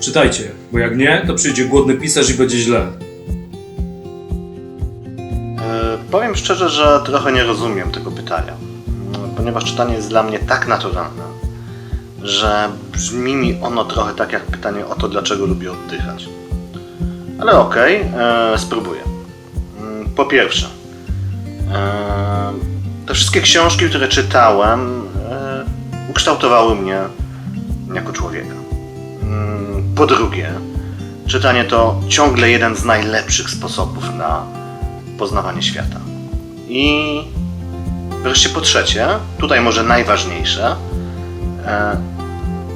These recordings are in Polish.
Czytajcie, bo jak nie, to przyjdzie głodny pisarz i będzie źle. E, Powiem szczerze, że trochę nie rozumiem tego pytania, ponieważ czytanie jest dla mnie tak naturalne, że brzmi mi ono trochę tak jak pytanie o to, dlaczego lubię oddychać. Ale okej, e, spróbuję. Mm, Po pierwsze, e, te wszystkie książki, które czytałem, ukształtowały mnie jako człowieka. Po drugie, czytanie to ciągle jeden z najlepszych sposobów na poznawanie świata. I wreszcie po trzecie, tutaj może najważniejsze, e,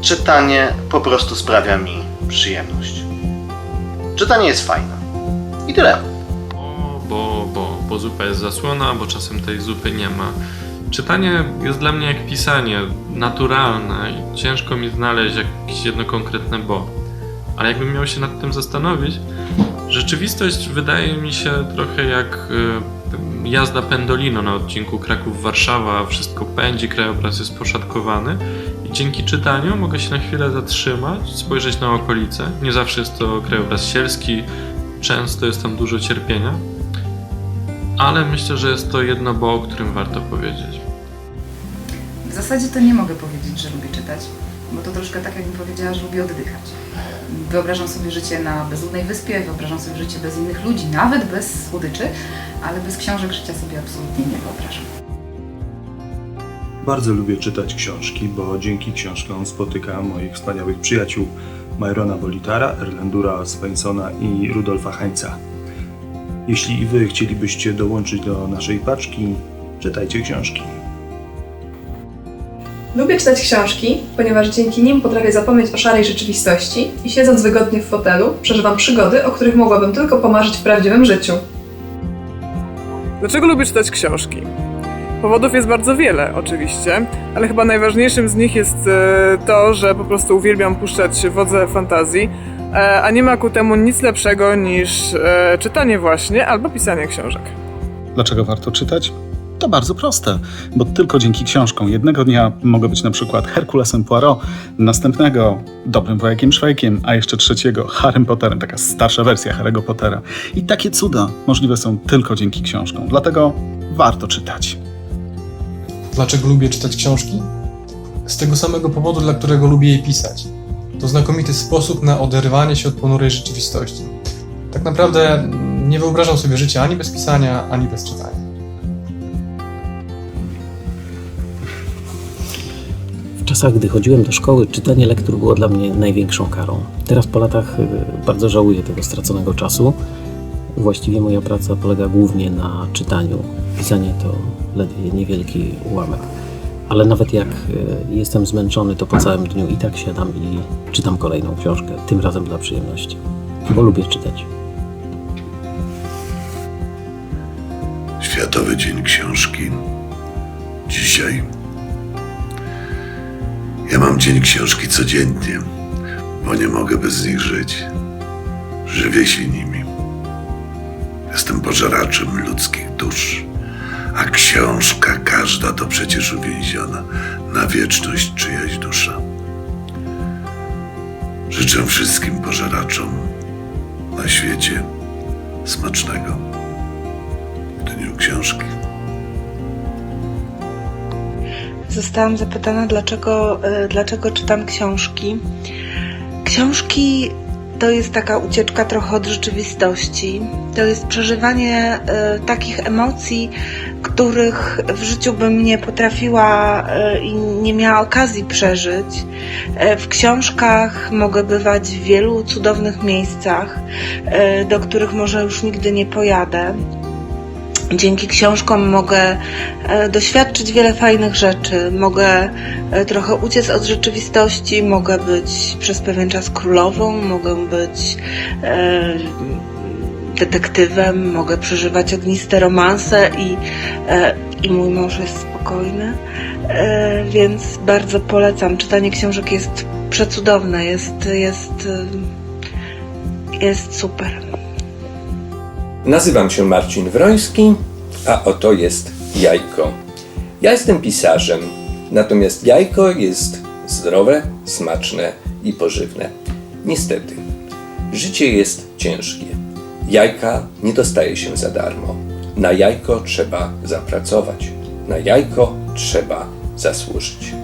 czytanie po prostu sprawia mi przyjemność. Czytanie jest fajne. I tyle. Bo, bo, bo, bo zupa jest zasłona, bo czasem tej zupy nie ma. Czytanie jest dla mnie jak pisanie, naturalne i ciężko mi znaleźć jakieś jedno konkretne bo. Ale jakbym miał się nad tym zastanowić, rzeczywistość wydaje mi się trochę jak y, jazda pendolino na odcinku Kraków-Warszawa. Wszystko pędzi, krajobraz jest poszatkowany i dzięki czytaniu mogę się na chwilę zatrzymać, spojrzeć na okolice. Nie zawsze jest to krajobraz sielski, często jest tam dużo cierpienia, ale myślę, że jest to jedno bo, o którym warto powiedzieć. W zasadzie to nie mogę powiedzieć, że lubię czytać, bo to troszkę tak, jakbym powiedziała, że lubię oddychać. Wyobrażam sobie życie na bezludnej wyspie, wyobrażam sobie życie bez innych ludzi, nawet bez słodyczy, ale bez książek życia sobie absolutnie nie wyobrażam. Bardzo lubię czytać książki, bo dzięki książkom spotykam moich wspaniałych przyjaciół Myrona Bolitara, Erlendura Svensona i Rudolfa Heinza. Jeśli i Wy chcielibyście dołączyć do naszej paczki, czytajcie książki. Lubię czytać książki, ponieważ dzięki nim potrafię zapomnieć o szarej rzeczywistości i siedząc wygodnie w fotelu, przeżywam przygody, o których mogłabym tylko pomarzyć w prawdziwym życiu. Dlaczego lubię czytać książki? Powodów jest bardzo wiele, oczywiście, ale chyba najważniejszym z nich jest e, to, że po prostu uwielbiam puszczać wodze fantazji, a nie ma ku temu nic lepszego niż e, czytanie właśnie albo pisanie książek. Dlaczego warto czytać? To bardzo proste, bo tylko dzięki książkom jednego dnia mogę być na przykład Herkulesem Poirot, następnego dobrym wojakiem Szwajkiem, a jeszcze trzeciego Harrym Potterem, taka starsza wersja Harry'ego Pottera. I takie cuda możliwe są tylko dzięki książkom. Dlatego warto czytać. Dlaczego lubię czytać książki? Z tego samego powodu, dla którego lubię je pisać. To znakomity sposób na oderwanie się od ponurej rzeczywistości. Tak naprawdę nie wyobrażam sobie życia ani bez pisania, ani bez czytania. W czasach, gdy chodziłem do szkoły, czytanie lektur było dla mnie największą karą. Teraz po latach y, bardzo żałuję tego straconego czasu. Właściwie moja praca polega głównie na czytaniu. Pisanie to ledwie niewielki ułamek. Ale nawet jak y, jestem zmęczony, to po całym dniu i tak siadam i czytam kolejną książkę, tym razem dla przyjemności. Bo lubię czytać. Światowy Dzień Książki. Dzisiaj. Ja mam Dzień Książki codziennie, bo nie mogę bez nich żyć. Żywię się nimi. Jestem pożeraczem ludzkich dusz, a książka każda to przecież uwięziona na wieczność czyjaś dusza. Życzę wszystkim pożeraczom na świecie smacznego w dniu książki. Zostałam zapytana, dlaczego, e, dlaczego czytam książki. Książki to jest taka ucieczka trochę od rzeczywistości. To jest przeżywanie e, takich emocji, których w życiu bym nie potrafiła e, i nie miała okazji przeżyć. E, w książkach mogę bywać w wielu cudownych miejscach, e, do których może już nigdy nie pojadę. Dzięki książkom mogę e, doświadczyć wiele fajnych rzeczy, mogę e, trochę uciec od rzeczywistości, mogę być przez pewien czas królową, mogę być e, detektywem, mogę przeżywać ogniste romanse i, i mój mąż jest spokojny. Więc bardzo polecam. Czytanie książek jest przecudowne, jest, jest, jest super. Nazywam się Marcin Wroński, a oto jest jajko. Ja jestem pisarzem, natomiast jajko jest zdrowe, smaczne i pożywne. Niestety, życie jest ciężkie. Jajka nie dostaje się za darmo. Na jajko trzeba zapracować. Na jajko trzeba zasłużyć.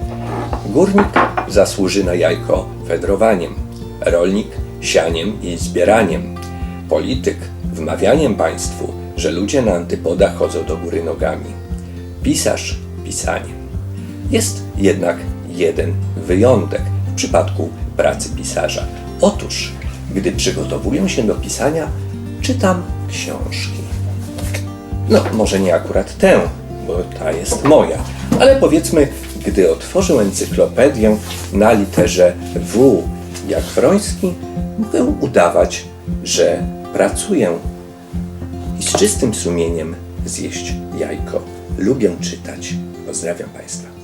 Górnik zasłuży na jajko fedrowaniem, rolnik sianiem i zbieraniem, polityk wmawianiem państwu, że ludzie na antypodach chodzą do góry nogami, pisarz pisaniem. Jest jednak jeden wyjątek w przypadku pracy pisarza. Otóż, gdy przygotowuję się do pisania, czytam książki. No, może nie akurat tę, bo ta jest moja, ale powiedzmy, gdy otworzę encyklopedię na literze W, jak Wroński, mogę udawać, że pracuję i z czystym sumieniem zjeść jajko. Lubię czytać. Pozdrawiam Państwa.